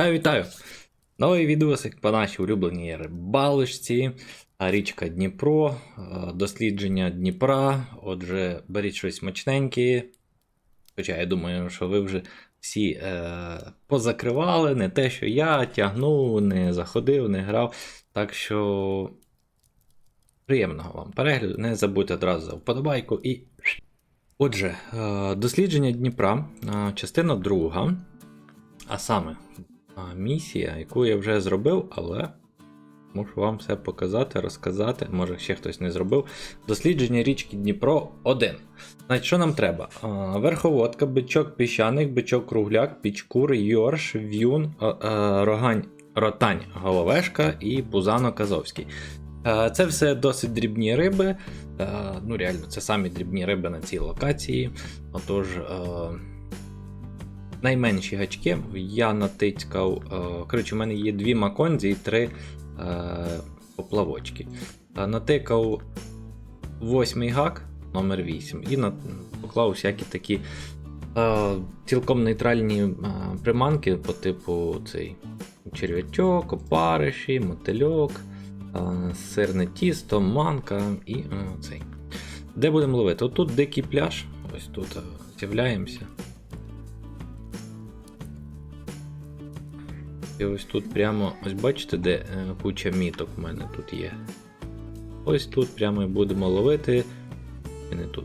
Вітаю, вітаю! Новий відосик по нашій улюбленій рибалочці, річка Дніпро, е, дослідження Дніпра. Отже, беріть щось смачненьке. Хоча я думаю, що ви вже всі е, позакривали, не те, що я тягнув, не заходив, не грав. Так що приємного вам перегляду. Не забудьте одразу за вподобайку і. Отже, е, дослідження Дніпра, е, частина друга. А саме, місія, яку я вже зробив, але можу вам все показати, розказати. Може ще хтось не зробив. Дослідження річки Дніпро 1. Значить, що нам треба? Верховодка, бичок піщаник, бичок кругляк, пічкур, йорш, в'юн, рогань, ротань, головешка і пузанок азовський. Е, Це все досить дрібні риби. Ну, реально, це самі дрібні риби на цій локації. Отож. Найменші гачки я натицькав. е, Коротше, у мене є дві маконзі і три е, поплавочки. Е, Натикав восьмий гак номер 8 і поклав всякі такі цілком нейтральні приманки по типу цей черв'ячок, опариші, мотильок, сирне тісто, манка і цей. Де будемо ловити? Отут дикий пляж. Ось тут з'являємося. І ось тут прямо, ось бачите, де е, куча міток в мене тут є. Ось тут прямо і будемо ловити. І не тут.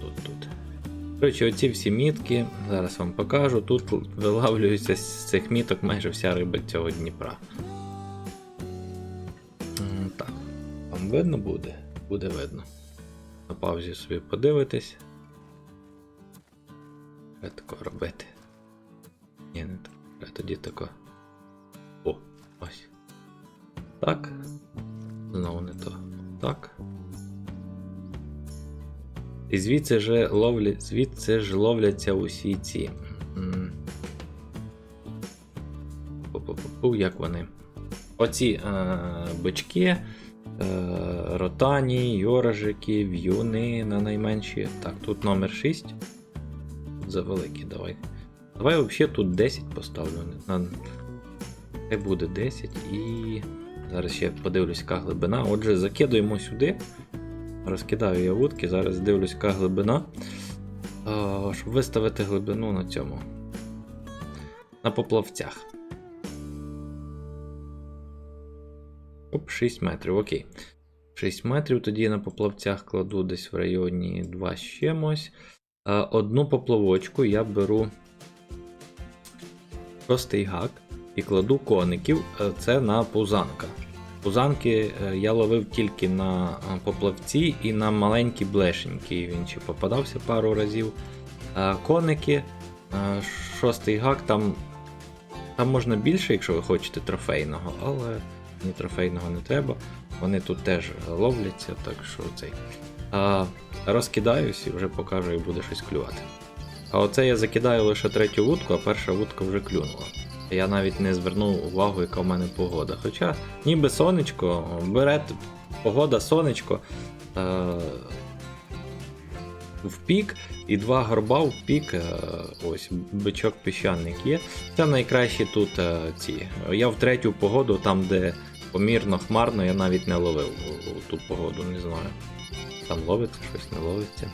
Тут, тут. Коротше, оці всі мітки, зараз вам покажу. Тут вилавлюється з цих міток майже вся риба цього Дніпра. Так, вам видно буде? Буде видно. На паузі собі подивитись. Що таке робити? Ні, не так. Тоді тако. О, ось. Так. Знову не то. Так. І звідси ж ловлять, звідси ж ловляться усі ці. як вони? Оці е, бички, е, ротані, йоржики, в'юни на найменші. Так, тут номер 6. За великі, давай. Давай взагалі тут 10 поставлю. Хай буде 10 і. Зараз ще подивлюсь, яка глибина. Отже, закидуємо сюди. Розкидаю я вудки, зараз дивлюсь, яка глибина. А, щоб виставити глибину на цьому. На поплавцях. Оп, 6 метрів, окей. 6 метрів, тоді на поплавцях кладу десь в районі 2 з чимось. Одну поплавочку я беру простий гак і кладу коників. е, Це на пузанка. Пузанки е, я ловив тільки на е, поплавці і на маленькі блешенькі. Він ще попадався пару разів. Коники, шостий гак, там, там можна більше, якщо ви хочете трофейного, але мені трофейного не треба. Вони тут теж ловляться, так що цей. Розкидаюсь і вже покажу, як буде щось клювати. А оце я закидаю лише третю вудку, а перша вудка вже клюнула. Я навіть не звернув увагу, яка в мене погода. Хоча ніби сонечко, бере погода, сонечко е- в пік, і два горба в пік. Е- ось бичок піщаник є. Це найкращі тут е- ці. Я в третю погоду, там, де помірно хмарно, я навіть не ловив ту погоду, не знаю. Там ловиться щось, не ловиться.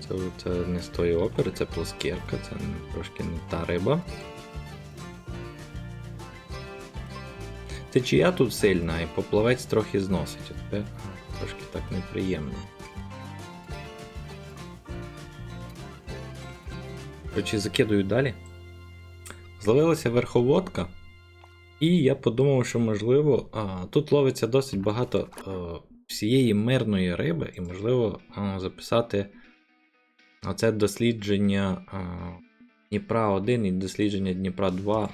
Це, це не з тої опери, це плоскірка, це трошки не та риба. Течія тут сильна, і поплавець трохи зносить. Тепер трошки так неприємно. Коротше, закидую далі. Зловилася верховодка. І я подумав, що можливо, а, тут ловиться досить багато а, всієї мирної риби, і можливо а, записати оце дослідження Дніпра 1 і дослідження Дніпра 2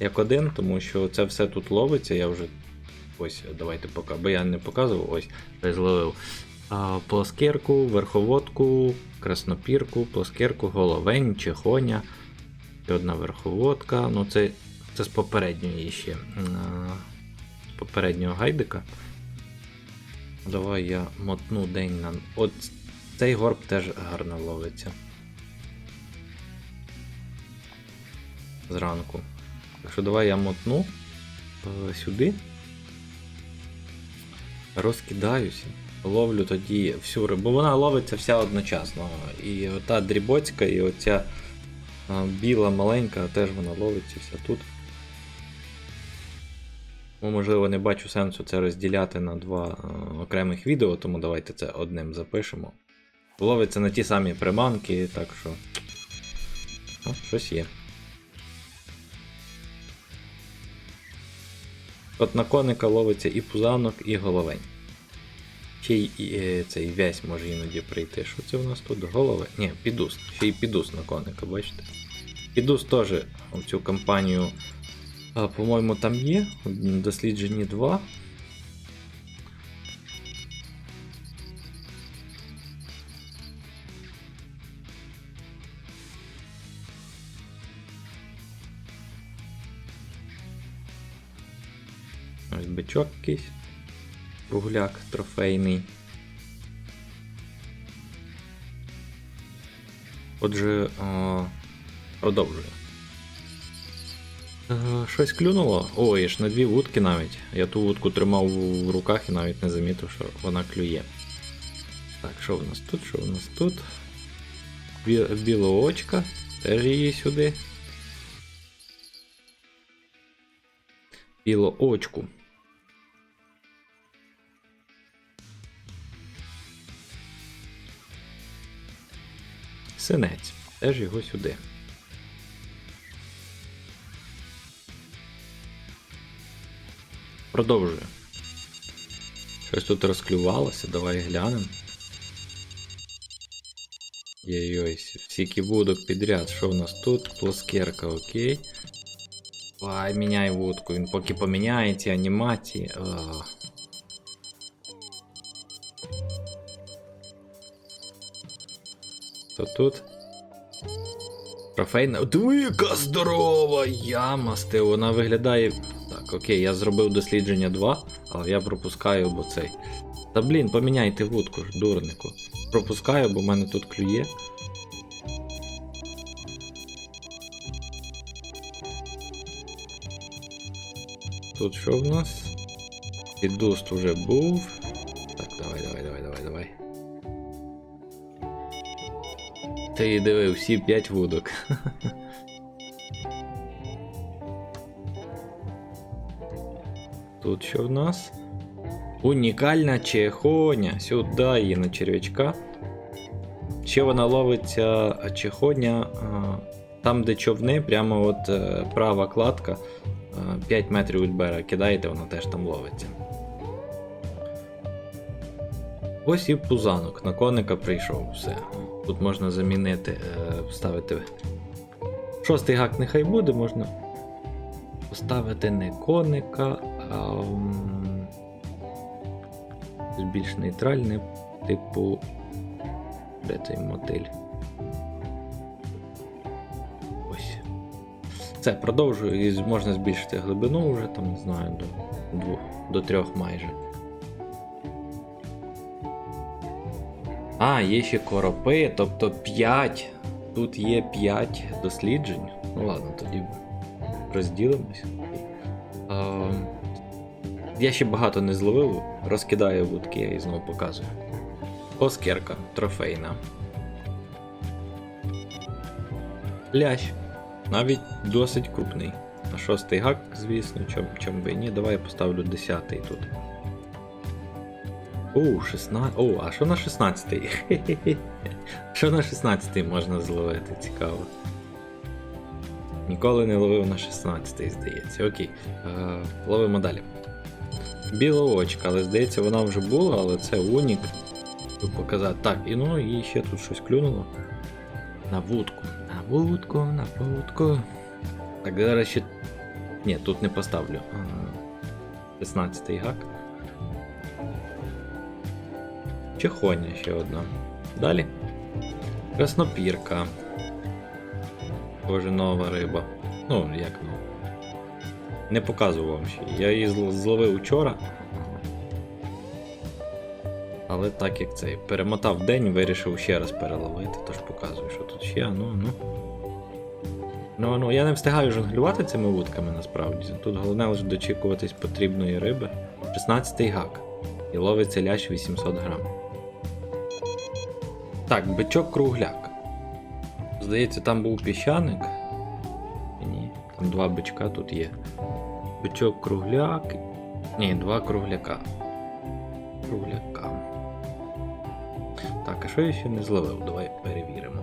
як один, тому що це все тут ловиться. Я вже ось, давайте пока, бо я не показував, ось вже зловив. А, плоскирку, верховодку, краснопірку, плоскирку, головень, чехоня. І одна верховодка. Ну, це, це з попередньої ще. а, З попереднього гайдика. Давай я мотну день на. От цей горб теж гарно ловиться. Зранку. Так що давай я мотну е, сюди. Розкидаюся. Ловлю тоді всю рибу. Бо вона ловиться вся одночасно. І ота дрібоцька, і оця біла маленька, теж вона ловиться вся тут. Ну, можливо, не бачу сенсу це розділяти на два е, окремих відео, тому давайте це одним запишемо. Ловиться на ті самі приманки, так що. О, щось є. От на коника ловиться і пузанок, і головень. Ще й і, е, цей весь може іноді прийти. Що це у нас тут? Голови? Ні, підус. Ще й підус на коника, бачите? Підус теж в цю компанію, по-моєму, там є. В дослідженні Ось бичок якийсь. Кругляк трофейний. Отже, а, продовжую. Е, Щось клюнуло. Ой, ж на дві вудки навіть. Я ту вудку тримав в руках і навіть не замітив, що вона клює. Так, що в нас тут? Що в нас тут? Бі- Білоочка. Теж її сюди. Білоочку. Синець. Теж його сюди. Продовжую. Щось тут розклювалося, давай глянемо. Ой-ой, всіки вудок підряд. Що в нас тут? Плоскерка, окей. Ай, міняй вудку. Він поки поміняє ці анімації. А. тут. Трофейна. Диви, яка здорова яма сте. Вона виглядає. Так, окей, я зробив дослідження 2, але я пропускаю, бо цей. Та блін, поміняйте вудку дурнику. Пропускаю, бо в мене тут клює. Тут що в нас? Підуст уже був. Так, давай, давай, давай, давай, Ти диви, всі 5 вудок. Тут що в нас? Унікальна чехоня. Сюди її на черв'ячка. Ще вона ловиться чехоня там, де човни, прямо от е, права кладка. 5 метрів від берега. Кидаєте, вона теж там ловиться. Ось і пузанок. На коника прийшов. Все. Тут можна замінити, е, вставити. Шостий гак нехай буде, можна поставити не коника, а більш нейтральне, типу. Де цей мотиль? Ось. Це продовжую і можна збільшити глибину вже, там, не знаю, до двох, до трьох майже. А, є ще коропи, тобто 5. Тут є 5 досліджень. Ну ладно, тоді розділимось. Я ще багато не зловив, розкидаю вудки, її знову показую. Оскерка трофейна. Лящ. Навіть досить крупний. На шостий гак, звісно, чом, чом би ні. Давай я поставлю десятий тут. О, 16. О, а що на 16? Що на 16 можна зловити? Цікаво. Ніколи не ловив на 16, здається. Окей. Е, ловимо далі. Білоочка, але здається, вона вже була, але це унік. Тут показати. Так, і ну і ще тут щось клюнуло. На вудку. На вудку, на вудку. Так, зараз ще. Ні, тут не поставлю. 16 гак. Чехоня ще одна. Далі. Краснопірка. Боже, нова риба. Ну, як ну. Не показував вам ще. Я її зловив вчора. Але так як цей перемотав день, вирішив ще раз переловити, тож показую, що тут ще, ну, ну. Ну, ну, я не встигаю жонглювати цими вудками насправді. Тут головне лише дочікуватись потрібної риби. 16-й гак. І ловиться лящ 800 грам. Так, бичок кругляк. Здається, там був піщаник. Ні, там два бичка тут є. Бичок кругляк. Ні, два кругляка. Кругляка. Так, а що я ще не зловив? Давай перевіримо.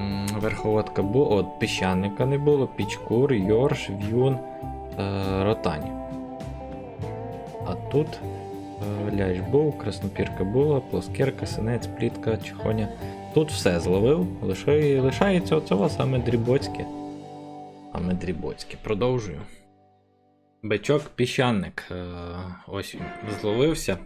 М, Верховодка була, от піщаника не було, пічкур, йорш, в'юн, е, ротань. А тут е, був, краснопірка була, плоскерка, синець, плітка, чехоня. Тут все зловив, лише, лишається оцього саме дрібоцьке. Саме дрібоцьке. Продовжую. Бичок піщаник. Е, ось він зловився.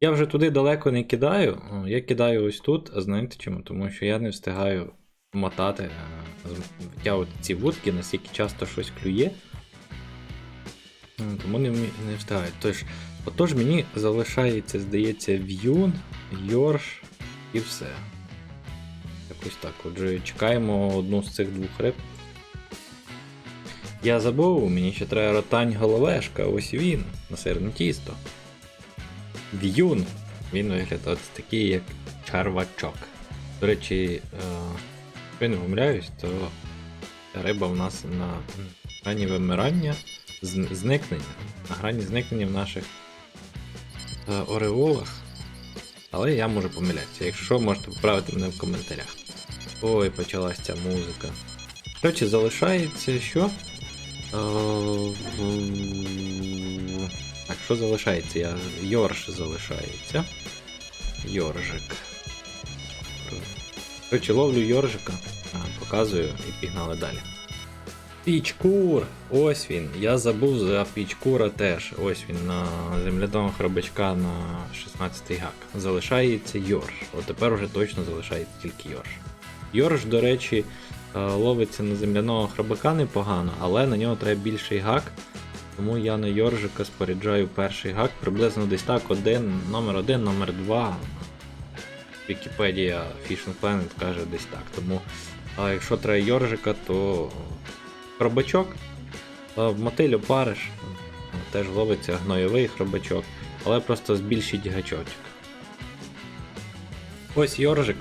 Я вже туди далеко не кидаю. Я кидаю ось тут, а знаєте чому? Тому що я не встигаю мотати, е, витягувати ці вудки, настільки часто щось клює. Тому не, не встигаю. Тож, отож мені залишається, здається, в'юн, йорш і все. Якось так. Отже, чекаємо одну з цих двох риб. Я забув, мені ще треба ротань головешка, ось він, на сирне тісто. В'юн. Він виглядає ось такий, як чарвачок. До речі, е, якщо я не помиляюсь, то риба в нас на грані вимирання, зникнення. На грані зникнення в наших ореолах. Але я можу помилятися. Якщо можете поправити мене в коментарях. Ой, почалась ця музика. Коротше, залишається що? Е, Так, що залишається? Я... Йорш залишається. Йоржик. Коротше, ловлю йоржика, показую і пігнали далі. Пічкур! Ось він. Я забув за пічкура теж. Ось він на земляного хробачка на 16 гак. Залишається йорш. От тепер вже точно залишається тільки йорш. Йорш, до речі, е, ловиться на земляного хробака непогано, але на нього треба більший гак. Тому я на Йоржика споряджаю перший гак, приблизно десь так, один, номер один, номер два. Вікіпедія Fishing Planet каже десь так. Тому а якщо треба Йоржика, то хробачок, мотиль опариш, теж ловиться гнойовий хробачок, але просто збільшіть гачочок. Ось Йоржик.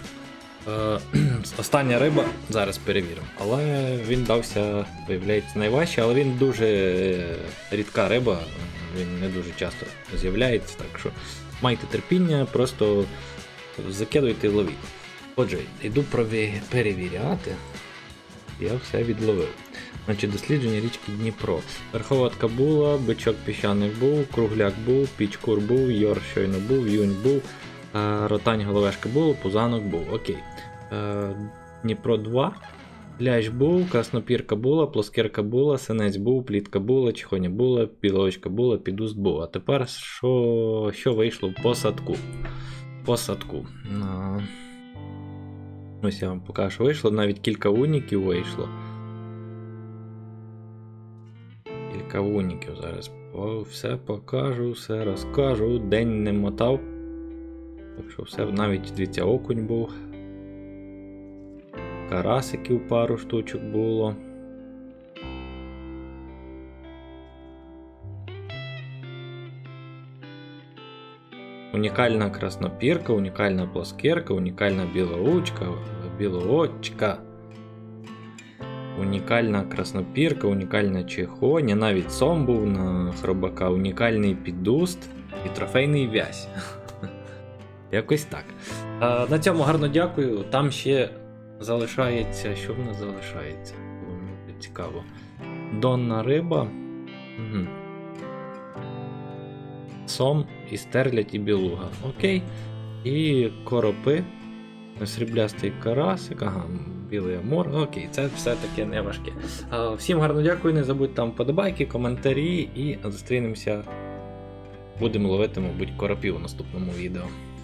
Е, Остання риба, зараз перевіримо. Але він дався, виявляється, найважче, але він дуже е, рідка риба, він не дуже часто з'являється, так що майте терпіння, просто закидуйте і ловіть. Отже, йду перевіряти. Я все відловив. Значить, дослідження річки Дніпро. Верховатка була, бичок піщаник був, кругляк був, пічкур був, йор щойно був, юнь був, е, ротань головешка було, пузанок був. Окей. Е, Дніпро 2. Лящ був, краснопірка була, плоскирка була, синець був, плітка була, чихоня була, білочка була, підуст був. А тепер що, що вийшло по садку? По садку. Ось я вам покажу, що вийшло. Навіть кілька уніків вийшло. Кілька уніків зараз. О, все покажу, все розкажу. День не мотав. Так що все, навіть дивіться, окунь був. Карасиків пару штучок було. Унікальна краснопірка, унікальна плоскирка, унікальна білоучка, білоочка. Унікальна краснопірка, унікальна чехоня, навіть сом був на хробака, унікальний підуст і трофейний вязь. Якось так. На цьому гарно дякую. Там ще залишається. Що в нас залишається? Мені цікаво. Донна риба. Сом і стерлядь і білуга. Окей. І коропи. Сріблястий карасик, ага, білий амур. Окей, це все таки не важке. Всім гарно дякую, не забудь там подобайки, коментарі і зустрінемося. Будемо ловити, мабуть, коропів у наступному відео.